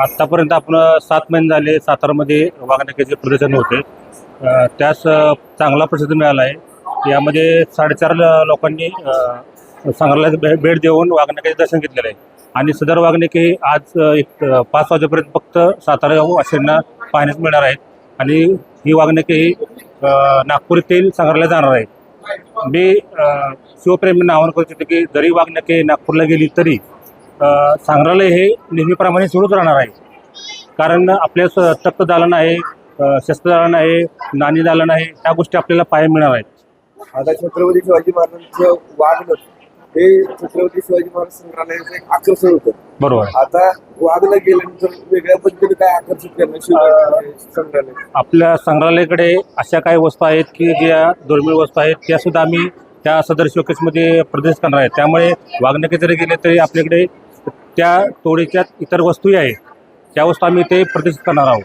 आत्तापर्यंत आपण सात महिने झाले सातारामध्ये वाघनक्याचे प्रदर्शन होते. त्यास चांगला प्रसिद्ध मिळाला आहे. यामध्ये साडेचार लोकांनी अ, संग्रहालयात भे भेट देऊन वाघनक्याचे दर्शन घेतलेलं आहे. आणि सदर वाघनके आज एक पाच वाजेपर्यंत फक्त सातारा वाशींना पाहण्यास मिळणार आहेत. आणि ही वाघनके ही नागपूर येथील संग्रहालयात जाणार आहे मी शिवप्रेमींना आवाहन करू इच्छितो की जरी वाघनके नागपूरला गेली तरी संग्रहालय हे नेहमीप्रमाणे सुरूच राहणार आहे. कारण आपल्या स- तक्त दालन आहे शस्त्र दालन आहे नाणी दालन आहे ह्या गोष्टी आपल्याला पाहायला मिळणार आहेत. आता छत्रपती शिवाजी महाराजांचं वागणं हे छत्रपती शिवाजी महाराज संग्रहालयाचं एक आकर्षण होतं. बरोबर आहे. आता वागणं गेल्यानंतर वेगळ्या पद्धतीने काय आकर्षित करणं शिवाजी संग्रहालय? आपल्या संग्रहालयाकडे अशा काही वस्तू आहेत की ज्या दुर्मिळ वस्तू आहेत त्या सुद्धा आम्ही त्या सदर शोकेसमध्ये प्रदर्शित करणार आहेत त्यामुळे वाघनके जरी गेले तरी आपल्याकडे त्या टोळीच्यात इतर वस्तूही आहेत. त्या वस्तू आम्ही ते प्रदर्शित करणार आहोत.